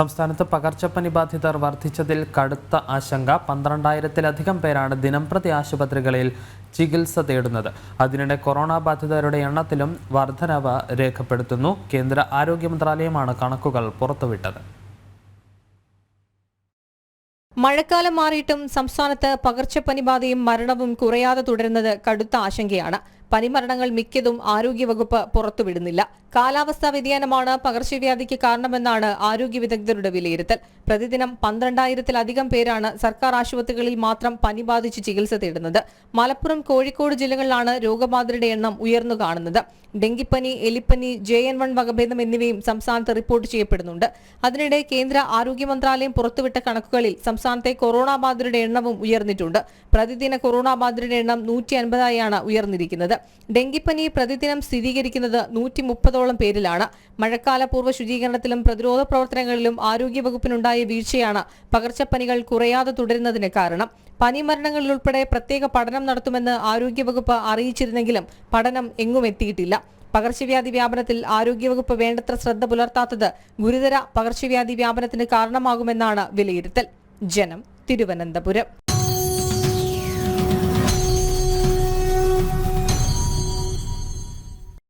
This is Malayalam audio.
സംസ്ഥാനത്ത് പകർച്ചപ്പനി ബാധിതർ വർദ്ധിച്ചതിൽ കടുത്ത ആശങ്ക. പന്ത്രണ്ടായിരത്തിലധികം പേരാണ് ദിനംപ്രതി ആശുപത്രികളിൽ ചികിത്സ തേടുന്നത്. അതിനിടെ കൊറോണ ബാധിതരുടെ എണ്ണത്തിലും വർധനവ് രേഖപ്പെടുത്തുന്നു. കേന്ദ്ര ആരോഗ്യ മന്ത്രാലയമാണ് കണക്കുകൾ പുറത്തുവിട്ടത്. മഴക്കാലം മാറിയിട്ടും സംസ്ഥാനത്ത് പകർച്ചപ്പനി ബാധയും മരണവും കുറയാതെ തുടരുന്നത് കടുത്ത ആശങ്കയാണ്. പനിമരണങ്ങൾ മിക്കതും ആരോഗ്യവകുപ്പ് പുറത്തുവിടുന്നില്ല. കാലാവസ്ഥാ വ്യതിയാനമാണ് പകർച്ചവ്യാധിക്ക് കാരണമെന്നാണ് ആരോഗ്യ വിദഗ്ധരുടെ വിലയിരുത്തൽ. പ്രതിദിനം പന്ത്രണ്ടായിരത്തിലധികം പേരാണ് സർക്കാർ ആശുപത്രികളിൽ മാത്രം പനി ബാധിച്ച് ചികിത്സ തേടുന്നത്. മലപ്പുറം കോഴിക്കോട് ജില്ലകളിലാണ് രോഗബാധിതരുടെ എണ്ണം ഉയർന്നു കാണുന്നത്. ഡെങ്കിപ്പനി എലിപ്പനി ജെ എൻ വൺ വകഭേദം എന്നിവയും സംസ്ഥാനത്ത് റിപ്പോർട്ട് ചെയ്യപ്പെടുന്നുണ്ട്. അതിനിടെ കേന്ദ്ര ആരോഗ്യ മന്ത്രാലയം പുറത്തുവിട്ട കണക്കുകളിൽ സംസ്ഥാനത്തെ കൊറോണ ബാധിതരുടെ എണ്ണവും ഉയർന്നിട്ടുണ്ട്. പ്രതിദിന കൊറോണ ബാധിതരുടെ എണ്ണം നൂറ്റി അൻപതായാണ് ഉയർന്നിരിക്കുന്നത്. ഡെങ്കിപ്പനി പ്രതിദിനം സ്ഥിരീകരിക്കുന്നത് നൂറ്റി മുപ്പതോളം പേരിലാണ് മഴക്കാലപൂർവ ശുചീകരണത്തിലും പ്രതിരോധ പ്രവർത്തനങ്ങളിലും ആരോഗ്യവകുപ്പിനുണ്ടായ വീഴ്ചയാണ് പകർച്ചപ്പനികൾ കുറയാതെ തുടരുന്നതിന് കാരണം. പനി മരണങ്ങളിൽ ഉൾപ്പെടെ പ്രത്യേക പഠനം നടത്തുമെന്ന് ആരോഗ്യവകുപ്പ് അറിയിച്ചിരുന്നെങ്കിലും പഠനം എങ്ങും എത്തിയിട്ടില്ല. പകർച്ചവ്യാധി വ്യാപനത്തിൽ ആരോഗ്യവകുപ്പ് വേണ്ടത്ര ശ്രദ്ധ പുലർത്താത്തത് ഗുരുതര പകർച്ചവ്യാധി വ്യാപനത്തിന് കാരണമാകുമെന്നാണ് വിലയിരുത്തൽ. ജനം തിരുവനന്തപുരം.